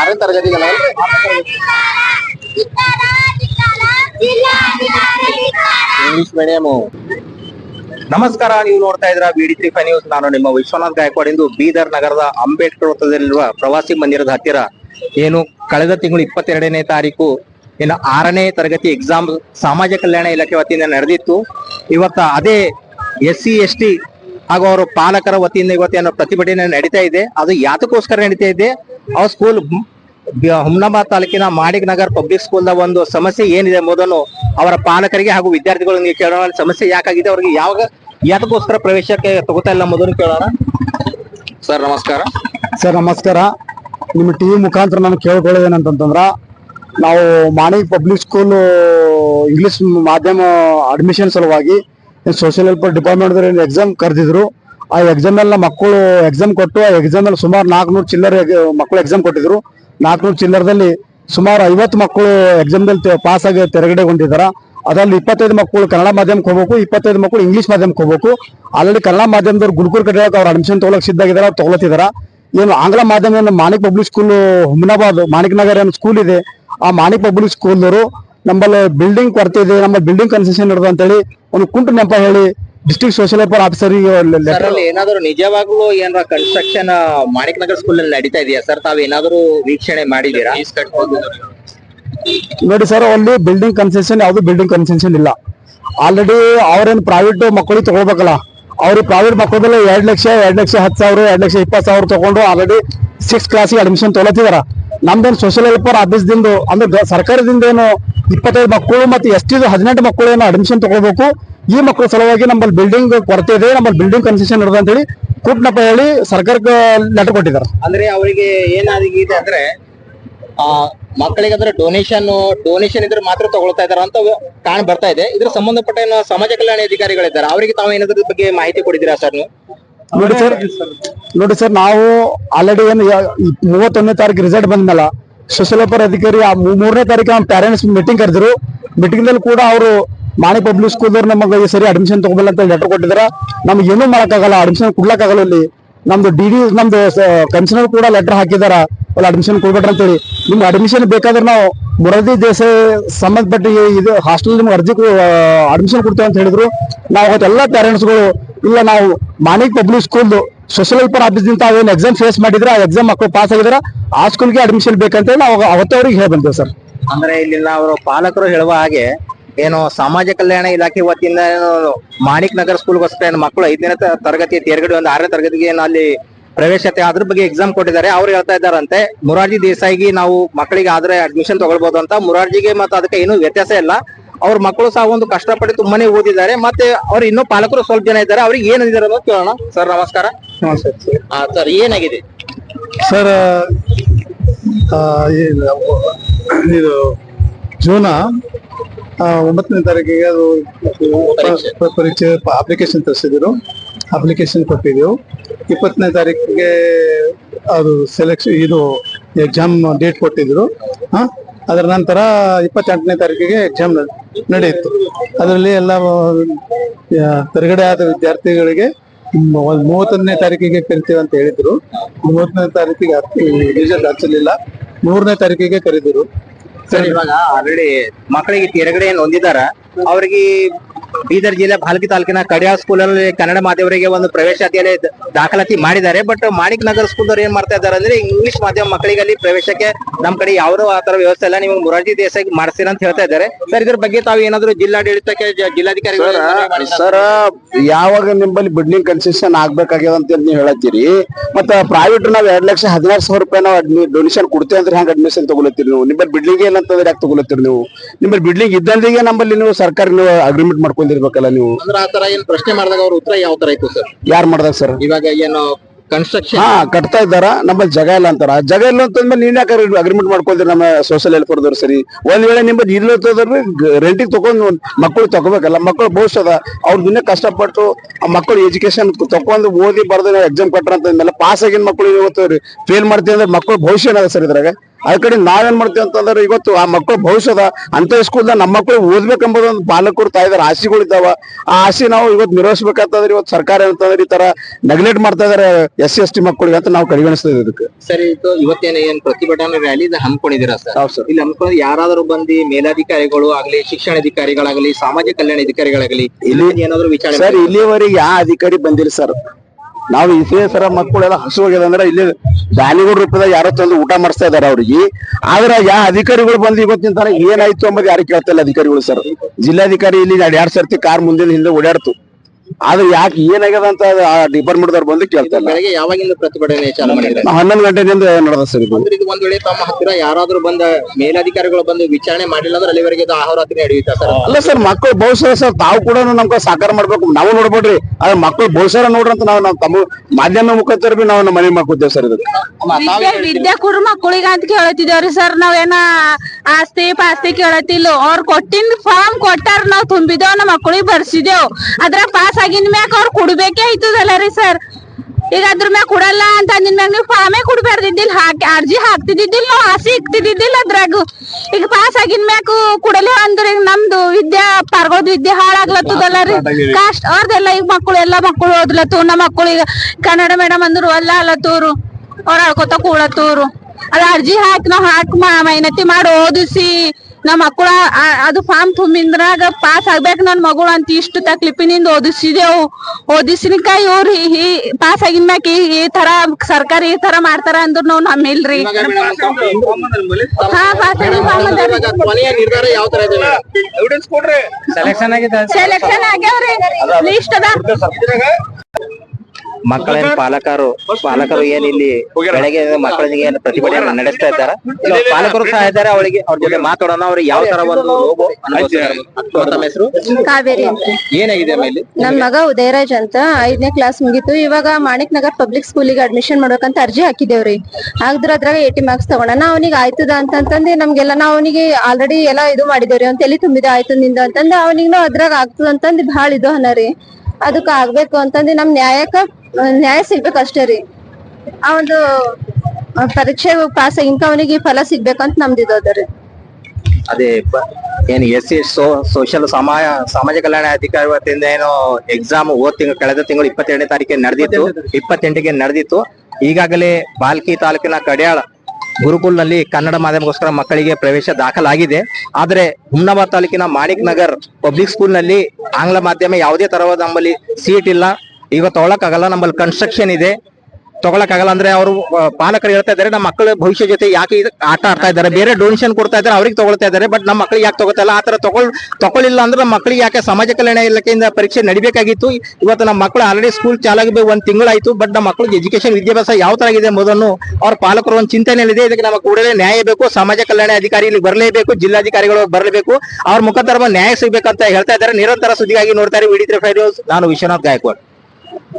ಆರನೇ ತರಗತಿಗೆಲ್ಲ English medium ನಮಸ್ಕಾರ ನೀವು ನೋಡ್ತಾ ಇದ್ರ ಬಿಡಿ ತ್ರೀ ಫೈವ್ ನ್ಯೂಸ್ ನಾನು ನಿಮ್ಮ ವಿಶ್ವನಾಥ್ ಗಾಯಕ್ವಾಡ್. ಇಂದು ಬೀದರ್ ನಗರದ ಅಂಬೇಡ್ಕರ್ ವೃತ್ತದಲ್ಲಿರುವ ಪ್ರವಾಸಿ ಮಂದಿರದ ಹತ್ತಿರ ಏನು ಕಳೆದ ತಿಂಗಳು ಇಪ್ಪತ್ತೆರಡನೇ ತಾರೀಕು ಏನು ಆರನೇ ತರಗತಿ ಎಕ್ಸಾಮ್ ಸಮಾಜ ಕಲ್ಯಾಣ ಇಲಾಖೆ ವತಿಯಿಂದ ನಡೆದಿತ್ತು. ಇವತ್ತ ಅದೇ ಎಸ್ ಸಿ ಎಸ್ ಟಿ ಹಾಗೂ ಅವರ ಪಾಲಕರ ವತಿಯಿಂದ ಇವತ್ತೇನು ಪ್ರತಿಭಟನೆ ನಡೀತಾ ಇದೆ. ಅದು ಯಾತಕ್ಕೋಸ್ಕರ ನಡೀತಾ ಇದೆ? ಅವ್ರ ಸ್ಕೂಲ್ ಹುಮ್ನಾಬಾದ್ ತಾಲೂಕಿನ ಮಾಡಿಕ್ ನಗರ್ ಪಬ್ಲಿಕ್ ಸ್ಕೂಲ್ನ ಒಂದು ಸಮಸ್ಯೆ ಏನಿದೆ ಎಂಬುದನ್ನು ಅವರ ಪಾಲಕರಿಗೆ ಹಾಗೂ ವಿದ್ಯಾರ್ಥಿಗಳಿಗೆ ಕೇಳೋಣ. ಸಮಸ್ಯೆ ಯಾಕಾಗಿದೆ? ಅವ್ರಿಗೆ ಯಾವಾಗ ಯಾತಕ್ಕೋಸ್ಕರ ಪ್ರವೇಶಕ್ಕೆ ತಗೋತಾ ಇಲ್ಲ ಎಂಬುದನ್ನು ಕೇಳೋಣ. ಸರ್ ನಮಸ್ಕಾರ. ಸರ್ ನಮಸ್ಕಾರ. ನಿಮ್ಮ ಟಿವಿ ಮುಖಾಂತರ ನಾನು ಕೇಳ್ಕೊಳ್ಳೋದೇನಂತಂದ್ರ ನಾವು ಮಾಣಿಕ್ ಪಬ್ಲಿಕ್ ಸ್ಕೂಲ್ ಇಂಗ್ಲಿಷ್ ಮಾಧ್ಯಮ ಅಡ್ಮಿಷನ್ ಸಲುವಾಗಿ ಸೋಷಿಯಲ್ ಹೆಲ್ಪ್ ಡಿಪಾರ್ಟ್ಮೆಂಟ್ ಎಕ್ಸಾಮ್ ಕರೆದಿದ್ರು ಆ ಎಕ್ಸಾಮ್ ಎಲ್ಲ ಮಕ್ಕಳು ಎಕ್ಸಾಮ್ ಕೊಟ್ಟು ಆ ಎಕ್ಸಾಮ್ ಅಲ್ಲಿ ಸುಮಾರು ನಾಲ್ಕುನೂರು ಚಿಲ್ಲರ್ ಮಕ್ಕಳು ಎಕ್ಸಾಮ್ ಕೊಟ್ಟಿದ್ರು. ನಾಲ್ಕುನೂರು ಚಿಲ್ಲರದಲ್ಲಿ ಸುಮಾರು ಐವತ್ತು ಮಕ್ಕಳು ಎಕ್ಸಾಮ್ದಲ್ಲಿ ಪಾಸ್ ಆಗಿ ತೆರಗಡೆಗೊಂಡಿದ್ದಾರೆ ಅದರಲ್ಲಿ ಇಪ್ಪತ್ತೈದು ಮಕ್ಕಳು ಕನ್ನಡ ಮಾಧ್ಯಮಕ್ಕೆ ಹೋಗ್ಬೇಕು, ಇಪ್ಪತ್ತೈದು ಮಕ್ಕಳು ಇಂಗ್ಲಿಷ್ ಮಾಧ್ಯಮಕ್ಕೆ ಹೋಗ್ಬೇಕು. ಆಲ್ರೆಡಿ ಕನ್ನಡ ಮಾಧ್ಯಮದವ್ರು ಗುರುಕುರ್ ಕಟ್ಟಡಕ್ಕೆ ಅವ್ರು ಅಡ್ಮಿಷನ್ ತಗೊಳಕ್ ಸಿದ್ಧಾಗಿದ್ದಾರೆ ತಗೊಳತಿದಾರ ಏನು ಆಂಗ್ಲ ಮಾಧ್ಯಮ ಮಾಣಿಕ್ ಪಬ್ಲಿಕ್ ಸ್ಕೂಲ್ ಹುಮನಾಬಾದ್, ಮಾಣಿಕ್ ನಗರ್ ಏನು ಸ್ಕೂಲ್ ಇದೆ. ಆ ಮಾಣಿಕ್ ಪಬ್ಲಿಕ್ ಸ್ಕೂಲ್ದವರು ನಮ್ಮಲ್ಲಿ ಬಿಲ್ಡಿಂಗ್ ಕೊರತೆ ಇದೆ, ನಮ್ಮ ಬಿಲ್ಡಿಂಗ್ ಕನ್ಸೆಷನ್ ಇರೋದು ಅಂತೇಳಿ ಒಂದು ಕುಂಟು ನೆಪ ಹೇಳಿ ಡಿಸ್ಟ್ರಿಕ್ಟ್ ಸೋಷಿಯಲ್ ವೆಲ್ಫೇರ್ ಆಫೀಸರಿಗೆ ಏನಾದರೂ ಲೆಟರ್ ಅಲ್ಲಿ ಏನಾದ್ರು ನಿಜವಾಗ್ಲೂ ಏನಾರ ಕನ್ಸ್ಟ್ರಕ್ಷನ್ ಮಾಣಿಕ್ ನಗರ್ ಸ್ಕೂಲ್ ಅಲ್ಲಿ ನಡೀತಾ ಇದೆಯಾ? ಸರ್ ತಾವೇನಾದರೂ ಏನಾದ್ರು ವೀಕ್ಷಣೆ ಮಾಡಿದೀರಾ ನೋಡಿ ಸರ್ ಅಲ್ಲಿ ಬಿಲ್ಡಿಂಗ್ ಕನ್ಸೆಷನ್ ಯಾವ್ದು ಬಿಲ್ಡಿಂಗ್ ಕನ್ಸೆಷನ್ ಇಲ್ಲ. ಆಲ್ರೆಡಿ ಅವ್ರೇನ್ ಪ್ರೈವೇಟ್ ಮಕ್ಕಳಿಗೆ ತಗೊಳ್ಬೇಕಲ್ಲ. ಅವ್ರಿಗೆ ಪ್ರೈವೇಟ್ ಮಕ್ಕಳದಲ್ಲ ಎರಡ್ ಲಕ್ಷ ಎರಡ್ ಲಕ್ಷ ಹತ್ತು ಸಾವಿರ ಎರಡ್ ಲಕ್ಷ ಇಪ್ಪತ್ತು ಸಾವಿರ ತಗೊಂಡು ಆಲ್ರೆಡಿ ಸಿಕ್ಸ್ ಕ್ಲಾಸಿಗೆ ಅಡ್ಮಿಷನ್ ತೊಗೊಳತಿದಾರ ನಮ್ದೇನು ಸೋಷಿಯಲ್ ವೆಲ್ಫೇರ್ ಆಫೀಸ್ದಿಂದ ಅಂದ್ರೆ ಸರ್ಕಾರದಿಂದ ಏನು ಇಪ್ಪತ್ತೈದು ಮಕ್ಕಳು ಮತ್ತೆ ಎಷ್ಟಿದು ಹದಿನೆಂಟು ಮಕ್ಕಳು ಏನು ಅಡ್ಮಿಷನ್ ತಗೋಬೇಕು ಈ ಮಕ್ಕಳ ಸಲುವಾಗಿ ನಮ್ಮಲ್ಲಿ ಬಿಲ್ಡಿಂಗ್ ಕೊರತೆ ಇದೆ ನಮ್ಮಲ್ಲಿ ಬಿಲ್ಡಿಂಗ್ ಕನ್ಸೆಷನ್ ಇರೋದು ಅಂತೇಳಿ ಕೂಟ್ನಪ್ಪ ಹೇಳಿ ಸರ್ಕಾರಕ್ಕೆ ಲೆಟರ್ ಕೊಟ್ಟಿದ್ದಾರೆ. ಅಂದ್ರೆ ಅವರಿಗೆ ಏನಾದ್ರೆ ಅಂದ್ರೆ ಆ ಮಕ್ಕಳಿಗೆ ಅಂದ್ರೆ ಡೊನೇಷನ್ ಡೊನೇಷನ್ ಇದ್ರೆ ಮಾತ್ರ ತಗೊಳ್ತಾ ಇದಾರೆ ಅಂತ ಕಾಣ್ ಬರ್ತಾ ಇದೆ. ಇದ್ರ ಸಂಬಂಧಪಟ್ಟ ಏನು ಸಮಾಜ ಕಲ್ಯಾಣ ಅಧಿಕಾರಿಗಳಿದ್ದಾರೆ ಅವರಿಗೆ ತಾವು ಏನಾದ್ರ ಬಗ್ಗೆ ಮಾಹಿತಿ ಕೊಡಿದ್ದೀರಾ ಸರ್ ನೀವು? ನೋಡಿ ಸರ್ ನೋಡಿ ಸರ್ ನಾವು ಆಲ್ರೆಡಿ ಏನು ಮೂವತ್ತೊಂದನೇ ತಾರೀಕು ರಿಸಲ್ಟ್ ಬಂದ್ಮೇಲೆ ಸೋಷಿಯಲ್ ವೆಲ್ಫೇರ್ ಅಧಿಕಾರಿ ಆ ಮೂರನೇ ತಾರೀಕು ಪೇರೆಂಟ್ಸ್ ಪ್ಯಾರೆಂಟ್ಸ್ ಮೀಟಿಂಗ್ ಕರೆದ್ರು. ಮೀಟಿಂಗ್ನಲ್ಲಿ ಕೂಡ ಅವರು ಮಾಣಿ ಪಬ್ಲಿಕ್ ಸ್ಕೂಲ್ದವ್ರು ನಮಗೆ ಈ ಸರಿ ಅಡ್ಮಿಷನ್ ತಗೋಬಲ್ಲ ಅಂತ ಲೆಟರ್ ಕೊಟ್ಟಿದ್ರ. ನಮ್ಗೆ ಏನೂ ಮಾಡೋಕ್ಕಾಗಲ್ಲ ಅಡ್ಮಿಷನ್ ಕೊಡ್ಲಕ್ಕಾಗಲ್ಲ ಇಲ್ಲಿ. ನಮ್ದು ಡಿ ಡಿ ನಮ್ದು ಕಮಿಷನರ್ ಕೂಡ ಲೆಟರ್ ಹಾಕಿದಾರ. ಅಲ್ಲಿ ಅಡ್ಮಿಷನ್ ಕೊಡ್ಬೇಡ್ರಿ ಅಂತೇಳಿ. ನಿಮ್ಗೆ ಅಡ್ಮಿಷನ್ ಬೇಕಾದ್ರೆ ನಾವು ಮುರದಿ ದೇಶ ಸಂಬಂಧಪಟ್ಟ ಇದು ಹಾಸ್ಟೆಲ್ ನಿಮ್ಗೆ ಅರ್ಜಿ ಅಡ್ಮಿಷನ್ ಕೊಡ್ತೇವೆ ಅಂತ ಹೇಳಿದ್ರು. ನಾವು ಅವತ್ತೆಲ್ಲ ಪೇರೆಂಟ್ಸ್ಗಳು ಇಲ್ಲ ನಾವು Manik public school social welfare ಆಫೀಸ್ದಿಂದ ಅವೇನು ಎಕ್ಸಾಮ್ ಫೇಸ್ ಮಾಡಿದ್ರೆ, ಆ ಎಕ್ಸಾಮ್ ಮಕ್ಕಳು ಪಾಸ್ ಆಗಿದ್ರೆ, ಆ ಸ್ಕೂಲ್ಗೆ ಅಡ್ಮಿಷನ್ ಬೇಕಂತೇಳಿ ನಾವು ಅವತ್ತೇ ಅವ್ರಿಗೆ ಹೇಳಿ ಬಂದೇವೆ ಸರ್. ಅಂದ್ರೆ ಇಲ್ಲಿನ ಅವರು ಪಾಲಕರು ಹೇಳುವ ಹಾಗೆ ಏನು ಸಮಾಜ ಕಲ್ಯಾಣ ಇಲಾಖೆ ವತಿಯಿಂದ ಏನು ಮಾಣಿಕ್ ನಗರ್ ಸ್ಕೂಲ್ಗೋಸ್ಕರ ಏನು ಮಕ್ಕಳು ಐದನೇ ತರಗತಿ ತೇರ್ಗಡೆ ಒಂದು ಆರನೇ ತರಗತಿಗೆ ಏನು ಅಲ್ಲಿ ಪ್ರವೇಶತೆ ಅದ್ರ ಬಗ್ಗೆ ಎಕ್ಸಾಮ್ ಕೊಟ್ಟಿದ್ದಾರೆ. ಅವ್ರು ಹೇಳ್ತಾ ಇದ್ದಾರಂತೆ ಮುರಾರ್ಜಿ ದೇಸಾಯಿಗೆ ನಾವು ಮಕ್ಕಳಿಗೆ ಆದ್ರೆ ಅಡ್ಮಿಷನ್ ತಗೊಳ್ಬಹುದು ಅಂತ. ಮುರಾರ್ಜಿಗೆ ಮತ್ತೆ ಅದಕ್ಕೆ ಏನು ವ್ಯತ್ಯಾಸ ಇಲ್ಲ. ಅವ್ರ ಮಕ್ಕಳು ಸಹ ಒಂದು ಕಷ್ಟಪಟ್ಟು ತುಂಬಾನೇ ಓದಿದ್ದಾರೆ. ಮತ್ತೆ ಅವ್ರು ಇನ್ನೂ ಪಾಲಕರು ಸ್ವಲ್ಪ ಜನ ಇದ್ದಾರೆ. ಅವ್ರಿಗೆ ಏನಿದ್ದಾರೆ ಅನ್ನೋದು ಕೇಳೋಣ. ಸರ್ ನಮಸ್ಕಾರ. ಸರ್ ಏನಾಗಿದೆ? ಸರ್ ಇದು ಜೂನ ಒಂಬತ್ತನೇ ತಾರೀಕಿಗೆ ಅದು ಪರೀಕ್ಷೆ. ಅಪ್ಲಿಕೇಶನ್ ತರಿಸಿದ್ರು. ಅಪ್ಲಿಕೇಶನ್ ಕೊಟ್ಟಿದ್ದೆವು ಇಪ್ಪತ್ತನೇ ತಾರೀಕಿಗೆ ಅದು ಸೆಲೆಕ್ಷನ್ ಇದು ಎಕ್ಸಾಮ್ ಡೇಟ್ ಕೊಟ್ಟಿದ್ರು. ಹಾ? ಅದರ ನಂತರ ಇಪ್ಪತ್ತೆಂಟನೇ ತಾರೀಕಿಗೆ ಎಕ್ಸಾಮ್ ನಡೆಯಿತು. ಅದರಲ್ಲಿ ಎಲ್ಲ ತೆರಗಡೆ ಆದ ವಿದ್ಯಾರ್ಥಿಗಳಿಗೆ ಒಂದು ಮೂವತ್ತನೇ ತಾರೀಕಿಗೆ ಕರಿತೀವಿ ಅಂತ ಹೇಳಿದ್ರು. ಮೂವತ್ತನೇ ತಾರೀಕಿಗೆ ರಿಸಲ್ಟ್ ಹಚ್ಚಲಿಲ್ಲ. ಮೂರನೇ ತಾರೀಕಿಗೆ ಕರೆದಿರು. ಸರ್ ಇವಾಗ ಆಲ್ರೆಡಿ ಮಕ್ಕಳಿಗೆ ತೆರಗಡೆ ಏನ್ ಹೊಂದಿದಾರ ಅವ್ರಿಗೆ ಬೀದರ್ ಜಿಲ್ಲೆ ಭಾಲ್ಕಿ ತಾಲೂಕಿನ ಕಡಿಯಾ ಸ್ಕೂಲ್ ಅಲ್ಲಿ ಕನ್ನಡ ಮಾಧ್ಯಮರಿಗೆ ಒಂದು ಪ್ರವೇಶಾತಿಯಲ್ಲಿ ದಾಖಲಾತಿ ಮಾಡಿದ್ದಾರೆ. ಬಟ್ ಮಾಣಿಕ್ ನಗರ ಸ್ಕೂಲ್ ಅವ್ರು ಏನ್ ಮಾಡ್ತಾ ಇದ್ದಾರೆ ಅಂದ್ರೆ ಇಂಗ್ಲಿಷ್ ಮಾಧ್ಯಮ ಮಕ್ಕಳಿಗೆ ಅಲ್ಲಿ ಪ್ರವೇಶಕ್ಕೆ ನಮ್ ಕಡೆ ಯಾವ್ದು ಆತರ ತರ ವ್ಯವಸ್ಥೆ ಇಲ್ಲ. ನೀವು ಮುರಾರ್ಜಿ ದೇಸಾಯಿ ಮಾಡ್ತೀರ ಅಂತ ಹೇಳ್ತಾ ಇದ್ದಾರೆ. ಸರ್ ಇದ್ರ ಬಗ್ಗೆ ತಾವು ಏನಾದ್ರು ಜಿಲ್ಲಾಡಳಿತಕ್ಕೆ ಜಿಲ್ಲಾಧಿಕಾರಿ ಜಿಲ್ಲಾಧಿಕಾರಿಗಳು ಸರ್ ಯಾವಾಗ ನಿಮ್ಮಲ್ಲಿ ಬಿಲ್ಡಿಂಗ್ ಕನ್ಸೆಷನ್ ಆಗ್ಬೇಕಾಗ್ಯದ ಅಂತ ನೀವು ಹೇಳತ್ತೀರಿ. ಮತ್ತ ಪ್ರೈವೇಟ್ ನಾವ್ ಎರಡ್ ಲಕ್ಷ ಹದಿನಾರು ಸಾವಿರ ರೂಪಾಯಿ ನಾವು ಡೊನೇಷನ್ ಕೊಡ್ತೇವೆ ಅಂದ್ರೆ ಹೆಂಗ್ ಅಡ್ಮಿಷನ್ ತಗೊಳತ್ತೀರಿ ನೀವು? ನಿಮ್ಮಲ್ಲಿ ಬಿಲ್ಡಿಂಗ್ ಏನಂತಂದ್ರೆ ಯಾಕೆ ತಗೊಳತ್ತೀರಿ ನೀವು? ನಿಮ್ಮಲ್ಲಿ ಬಿಲ್ಡಿಂಗ್ ಇದ್ದಂದಿಗೆ ನಮ್ಮಲ್ಲಿ ನೀವು ಸರ್ಕಾರ ನೀವು ಅಗ್ರಿಮೆಂಟ್ ಮಾಡ್ಕೊಂಡಿರ್ಬೇಕಲ್ಲ ನೀವು? ಅಂದ್ರೆ ಆ ತರ ಏನ್ ಪ್ರಶ್ನೆ ಮಾಡಿದಾಗ ಅವ್ರ ಉತ್ತರ ಯಾವ ತರ ಇತ್ತು ಸರ್? ಯಾರು ಮಾಡ್ದಾಗ ಸರ್? ಇವಾಗ ಏನು ಕನ್ಸ್ಟ್ರಕ್ಷನ್ ಹಾ ಕಟ್ತಾ ಇದ್ದಾರ? ನಮ್ಮಲ್ಲಿ ಜಾಗ ಇಲ್ಲ ಅಂತಾರ? ಜಾಗ ಇಲ್ಲ ಅಂತಂದ್ಮೇಲೆ ನೀನ್ ಯಾಕೆ ಅಗ್ರಿಮೆಂಟ್ ಮಾಡ್ಕೊಳ್ತೀರಿ ನಮ್ಮ ಸೋಷಿಯಲ್ ಹೆಲ್ಪರ್ದವ್ರು ಸರಿ? ಒಂದ್ ವೇಳೆ ನಿಮ್ಮಲ್ಲಿ ಇಲ್ಲತ್ತಂದ್ರೆ ರೆಂಟಿಗೆ ತಗೊಂಡ್ ಮಕ್ಕಳು ತಗೋಬೇಕಲ್ಲ ಮಕ್ಕಳು ಭವಿಷ್ಯ ಅದ ಅವ್ರ ದಿನ ಕಷ್ಟಪಟ್ಟು ಆ ಮಕ್ಕಳು ಎಜುಕೇಶನ್ ತಗೊಂಡು ಓದಿ ಬರ್ದು ಎಕ್ಸಾಮ್ ಕೊಟ್ರ ಅಂತಂದ್ಮೇಲೆ ಪಾಸ್ ಆಗಿನ ಮಕ್ಕಳು ಇವತ್ತು ಫೇಲ್ ಮಾಡ್ತೀವಿ ಅಂದ್ರೆ ಮಕ್ಕಳು ಭವಿಷ್ಯ ಏನದ ಸರ್ ಇದ್ರಾಗ? ಅದ ಕಡೆ ನಾವೇನ್ ಮಾಡ್ತೀವಿ ಅಂತಂದ್ರೆ ಇವತ್ತು ಆ ಮಕ್ಕಳು ಭವಿಷ್ಯದ ಅಂತ ಸ್ಕೂಲ್ದಾಗ ನಮ್ಮ ಮಕ್ಕಳು ಓದ್ಬೇಕೆಂಬುದು ಒಂದು ಪಾಲಕರು ತಾಯಿದಾರ ಆಸೆಗಳಿದ್ದಾವ ಆ ಆಸೆ ನಾವು ಇವತ್ತು ನಿರ್ವಹಿಸ್ಬೇಕಂತಂದ್ರೆ ಇವತ್ತು ಸರ್ಕಾರ ಏನಂತಂದ್ರೆ ಈ ತರ ನೆಗ್ಲೆಕ್ಟ್ ಮಾಡ್ತಾ ಇದಾರೆ ಎಸ್ ಸಿ ಎಸ್ ಟಿ ಮಕ್ಕಳಿಗೆ ಅಂತ ನಾವು ಕಡೆಗಣಿಸ್ತಾ ಇದಕ್ಕೆ. ಸರಿ ಇದು ಇವತ್ತೇನ ಏನ್ ಪ್ರತಿಭಟನಾ ರ್ಯಾಲಿ ಹಮ್ಮಿಕೊಂಡಿದ್ದೀರಾ ಸರ್? ಇಲ್ಲಿ ಹಮ್ಮಿಕೊಂಡು ಯಾರಾದರೂ ಬಂದು ಮೇಲಾಧಿಕಾರಿಗಳು ಆಗ್ಲಿ ಶಿಕ್ಷಣಾಧಿಕಾರಿಗಳಾಗಲಿ ಸಾಮಾಜಿಕ ಕಲ್ಯಾಣ ಅಧಿಕಾರಿಗಳಾಗಲಿ ಇಲ್ಲಿ ಏನಾದ್ರು ವಿಚಾರ ಸರ್ ಇಲ್ಲಿವರೆಗೆ ಯಾವ ಅಧಿಕಾರಿ ಬಂದಿಲ್ಲ ಸರ್. ನಾವು ಇದೇ ಸರ ಮಕ್ಕಳೆಲ್ಲ ಹಸು ಹೋಗ್ಯದ ಅಂದ್ರೆ ಇಲ್ಲಿ ದಾನಿಗಳ ರೂಪದಾಗ ಯಾರೋ ತಂದು ಊಟ ಮಾಡಿಸ್ತಾ ಇದಾರೆ ಅವ್ರಿಗೆ. ಆದ್ರೆ ಯಾ ಅಧಿಕಾರಿಗಳು ಬಂದು ಇವತ್ತಿನ ತರ ಏನಾಯ್ತು ಅಂಬುದು ಯಾರು ಕೇಳ್ತಿಲ್ಲ ಅಧಿಕಾರಿಗಳು ಸರ್. ಜಿಲ್ಲಾಧಿಕಾರಿ ಇಲ್ಲಿ ಎರಡ್ ಸರ್ತಿ ಕಾರ್ ಮುಂದಿನ ಹಿಂದೆ ಓಡಾಡ್ತು. ಆದ್ರೆ ಯಾಕೆ ಏನಾಗ್ಯದ ಅಂತ ಆ ಡಿಪಾರ್ಟ್ಮೆಂಟ್ ದವ್ರು ಬಂದು ಕೇಳ್ತಾರೆ ಬೆಳಗ್ಗೆ ಯಾವಾಗಿಂದ ಪ್ರತಿಭಟನೆ ಚಾಲೂ ಮಾಡಿದ್ರೆ ನಾವು ಹನ್ನೊಂದು ಗಂಟೆಯಿಂದ ನಡೆದ ಸರ್ ಇದು. ಅಂದ್ರೆ ಇದು ಒಂದ್ ವೇಳೆ ತಮ್ಮ ಹತ್ತಿರ ಯಾರಾದ್ರೂ ಬಂದ ಮೇಲಾಧಿಕಾರಿಗಳು ಬಂದು ವಿಚಾರಣೆ ಮಾಡಿಲ್ಲ ಅಂದ್ರೆ ಅಲ್ಲಿವರೆಗೆ ಇದು ನಡೆಯುತ್ತಾ ಸರ್? ಅಲ್ಲ ಸರ್ ಮಕ್ಕಳು ಬಹುಶಃ ಸರ್ ತಾವು ಕೂಡ ನಮ್ಗೆ ಸಹಕಾರ ಮಾಡ್ಬೇಕು. ನಾವು ನೋಡ್ಬೇಡ್ರಿ ಆದ್ರೆ ಮಕ್ಕಳು ಬಹುಶಃ ನೋಡ್ರಿ ಅಂತ ನಾವು ನಾವು ತಮ್ಮ ಮಾಧ್ಯಮ ಮುಖಾಂತರ ಬಿ ನಾವು ನಮ್ಮ ಮನೆ ಮಾಡ್ಕೊತೇವೆ ಸರ್ ಇದಕ್ಕೆ ವಿದ್ಯೆ ಕೊಡ್ರಿ ಮಕ್ಕಳಿಗ ಅಂತ ಕೇಳತ್ತಿದೇವ್ರಿ ಸರ್. ನಾವೇನ ಆಸ್ತಿ ಪಾಸ್ತಿ ಕೇಳತ್ತಿಲ್ಲ. ಅವ್ರ ಕೊಟ್ಟಿನ ಫಾರ್ಮ್ ಕೊಟ್ಟಾರ ನಾವ್ ತುಂಬಿದೇವ್ ನಮ್ಮ ಮಕ್ಕಳಿಗೆ ಬರ್ಸಿದೇವ್. ಅದ್ರ ಪಾಸ್ ಆಗಿನ ಮ್ಯಾಗ ಅವ್ರು ಕುಡ್ಬೇಕೇ ಆಯ್ತದಲ್ಲ ರೀ ಸರ್. ಈಗ ಅದ್ರ ಮ್ಯಾಗ ಕೊಡಲ್ಲ ಅಂತ ಅಂದಿನ ಮ್ಯಾಗ ನೀವು ಫಾರ್ಮೇ ಕುಡ್ಬಾರ್ದಿದ್ದಿಲ್ಲ ಹಾಕಿ ಅರ್ಜಿ ಹಾಕ್ತಿದ್ದಿಲ್ಲ ನಾವು ಆಸೆ ಇಕ್ತಿದ್ದಿಲ್ಲ ಅದ್ರಾಗ ಈಗ ಪಾಸ್ ಆಗಿನ ಮ್ಯಾಗ ಕೊಡಲೇ ಅಂದ್ರೆ ಈಗ ನಮ್ದು ವಿದ್ಯಾ ಪಾರ್ಗೋದ್ ವಿದ್ಯೆ ಹಾಳಾಗ್ಲತ್ತದಲ್ಲ ರೀ. ಕಾಸ್ಟ್ ಅವ್ರದೆಲ್ಲ ಈಗ ಮಕ್ಕಳು ಎಲ್ಲಾ ಮಕ್ಕಳು ಓದ್ಲತ್ತು ನಮ್ಮ ಮಕ್ಕಳು ಈಗ ಕನ್ನಡ ಮೇಡಮ್ ಅಂದ್ರು ಅಲ್ಲ ಅಲ್ಲತ್ತೂರು ಅವ್ರ ಅಳ್ಕೊತ ಕೂಳತ್ತೂರು. ಅದ ಅರ್ಜಿ ಹಾಕಿ ನಾವು ಹಾಕಿ ಮೈನತಿ ಮಾಡಿ ಓದಿಸಿ ನಮ್ಮ ಮಕ್ಕಳ ಅದು ಫಾರ್ಮ್ ತುಂಬಿದ್ರಾಗ ಪಾಸ್ ಆಗ್ಬೇಕು ನನ್ ಮಗಳು ಅಂತ ಇಷ್ಟು ತಕ್ಲಿಪಿನಿಂದ ಓದಿಸಿದೆವು. ಓದಿಸಿನಕ ಇವ್ರು ಈ ಪಾಸ್ ಆಗಿನ ಮ್ಯಾಕ ಈ ಈ ತರ ಸರ್ಕಾರ ಈ ತರ ಮಾಡ್ತಾರ ಅಂದ್ರ ನಾವು ನಮ್ಮಿಲ್ರಿ ಹಾ ಪಾಸ್ ಆಗಿನ ಕೊನೆಯ ನಿರ್ಧಾರ ಯಾವ ತರ ಇದೆ ಸೆಲೆಕ್ಷನ್ ಆಗಿದೆ. ಸೆಲೆಕ್ಷನ್ ಆಗ್ಯಾವ್ರಿ. ಲಿಸ್ಟ್ ಅದ. ಮಕ್ಕಳೇನ್ ಪಾಲಕರು ಪಾಲಕರು ಏನ್ ಇಲ್ಲಿ ಬೆಳಗ್ಗೆ ಮಕ್ಕಳಿಗೆ ಏನ್ ಪ್ರತಿಭಟನೆ ನಡೆಸ್ತಾ ಇದ್ದಾರೆ? ಪಾಲಕರು ಸಹ ಇದ್ದಾರೆ ಅವಳಿಗೆ ಅವ್ರ ಜೊತೆ ಮಾತಾಡೋಣ ಅವ್ರಿಗೆ ಯಾವ ತರ ಒಂದು. ತಮ್ಮ ಹೆಸರು? ಕಾವೇರಿ ಅಂತ. ಏನಾಗಿದೆ ಮೇಲೆ ನನ್ ಮಗ ಉದಯರಾಜ್ ಅಂತ. ಐದನೇ ಕ್ಲಾಸ್ ಮುಗಿತು. ಇವಾಗ ಮಾಣಿಕ್ ನಗರ್ ಪಬ್ಲಿಕ್ ಸ್ಕೂಲಿಗೆ ಅಡ್ಮಿಷನ್ ಮಾಡ್ಬೇಕಂತ ಅರ್ಜಿ ಹಾಕಿದೇವ್ರಿ ಹಾಕಿದ್ರ ಅದ್ರಾಗ ಏಟಿ ಮಾರ್ಕ್ಸ್ ತಗೋಣ. ಅವನಿಗೆ ಆಯ್ತದ ಅಂತಂತಂದು ನಮ್ಗೆಲ್ಲ ನಾವ್ ಅವನಿಗೆ ಆಲ್ರೆಡಿ ಎಲ್ಲ ಇದು ಮಾಡಿದೇವ್ರಿ ಅವ್ನ್ ತಲಿ ತುಂಬಿದ ಆಯ್ತು ನಿಂದ ಅಂತಂದ್ರೆ ಅವನಿಗೆ ನಾವ್ ಅದ್ರಾಗ ಆಗ್ತದ ಅಂತಂದ್ ಬಹಳ ಇದು ಹನರಿ ಅದಕ್ಕ ಆಗ್ಬೇಕು ಅಂತಂದ್ರೆ ನಮ್ ನ್ಯಾಯಕ್ಕ ನ್ಯಾಯ ಸಿಗ್ಬೇಕು ಅಷ್ಟೇ ರೀ. ಆ ಒಂದು ಪರೀಕ್ಷೆ ಪಾಸ್ ಆಗಿಂಕ ಅವನಿಗೆ ಫಲ ಸಿಗ್ಬೇಕಂತ ನಮ್ದು ಇದು ಅದರಿ ಅದೇ ಬ- ಏನು ಎಸ್ ಸಿ ಸೋಷಿಯಲ್ ಸಮಾಜ ಸಮಾಜ ಕಲ್ಯಾಣ ಅಧಿಕಾರಿ ವತಿಯಿಂದ ಏನು ಎಕ್ಸಾಮ್ ಹೋದ್ ತಿಂಗಳು ಕಳೆದ ತಿಂಗಳು ಇಪ್ಪತ್ತೆರಡನೇ ತಾರೀಕಿಗೆ ನಡೆದಿತ್ತು. ಇಪ್ಪತ್ತೆಂಟಿಗೆ ನಡೆದಿತ್ತು. ಈಗಾಗಲೇ ಬಾಲ್ಕಿ ತಾಲೂಕಿನ ಕಡ್ಯಾಳ ಗುರುಕುಲ್ನಲ್ಲಿ ಕನ್ನಡ ಮಾಧ್ಯಮಕ್ಕೋಸ್ಕರ ಮಕ್ಕಳಿಗೆ ಪ್ರವೇಶ ದಾಖಲಾಗಿದೆ. ಆದರೆ ಹುಮ್ನಾಬಾದ್ ತಾಲೂಕಿನ ಮಾಣಿಕ್ ನಗರ್ ಪಬ್ಲಿಕ್ ಸ್ಕೂಲ್ನಲ್ಲಿ ಆಂಗ್ಲ ಮಾಧ್ಯಮ ಯಾವುದೇ ತರಹದ ನಮ್ಮಲ್ಲಿ ಸೀಟ್ ಇಲ್ಲ. ಈಗ ತಗೊಳಕ್ಕಾಗಲ್ಲ, ನಮ್ಮಲ್ಲಿ ಕನ್ಸ್ಟ್ರಕ್ಷನ್ ಇದೆ. ತಗೊಳಕ್ಕಾಗಲ್ಲ ಅಂದ್ರೆ ಅವರು ಪಾಲಕರು ಹೇಳ್ತಾ ಇದ್ದಾರೆ, ನಮ್ಮ ಮಕ್ಕಳ ಭವಿಷ್ಯ ಜೊತೆ ಯಾಕೆ ಆಟ ಆಡ್ತಾ ಇದ್ದಾರೆ? ಬೇರೆ ಡೊನೇಷನ್ ಕೊಡ್ತಾ ಇದ್ದಾರೆ, ಅವ್ರಿಗೆ ತಗೊಳ್ತಾ ಇದ್ದಾರೆ ಬಟ್ ನಮ್ಮ ಮಕ್ಕಳಿಗೆ ಯಾಕೆ ತಗೋತಾ ಇಲ್ಲ ಆತರ ತಗೊಳ್ ತಗೊಳ್ಳಿಲ್ಲ ಅಂದ್ರೆ ನಮ್ಮ ಮಕ್ಕಳಿಗೆ ಯಾಕೆ ಸಮಾಜ ಕಲ್ಯಾಣ ಇಲಾಖೆಯಿಂದ ಪರೀಕ್ಷೆ ನಡಿಬೇಕಾಗಿತ್ತು? ಇವತ್ತು ನಮ್ಮ ಮಕ್ಕಳು ಆಲ್ರೆಡಿ ಸ್ಕೂಲ್ ಚಾಲಾಗಿ ಒಂದ್ ತಿಂಗಳಾಯ್ತು ಬಟ್ ನಮ್ಮ ಮಕ್ಕಳಿಗೆ ಎಜುಕೇಶನ್ ವಿದ್ಯಾಭ್ಯಾಸ ಯಾವ ತರ ಇದೆ ಮೊದಲು ಅವ್ರ ಪಾಲಕರು ಒಂದು ಚಿಂತನೆಯಲ್ಲಿದೆ ಇದಕ್ಕೆ ನಮ್ಮ ಕೂಡಲೇ ನ್ಯಾಯ ಬೇಕು, ಸಮಾಜ ಕಲ್ಯಾಣ ಅಧಿಕಾರಿ ಇಲ್ಲಿ ಬರಲೇಬೇಕು, ಜಿಲ್ಲಾಧಿಕಾರಿಗಳು ಬರಲೇಬೇಕು. ಅವ್ರ ಮುಖಾಂತರ ನ್ಯಾಯ ಸಿಗಬೇಕಂತ ಹೇಳ್ತಾ ಇದ್ದಾರೆ. ನಿರಂತರ ಸುದ್ದಿಗಾಗಿ ನೋಡ್ತಾರೆ ವಿಡಿತ್ರಿ ಫೈವ್ ನ್ಯೂಸ್ ನಾನು ವಿಶ್ವನಾಥ್ ಗಾಯಕ್ವಾಡ್.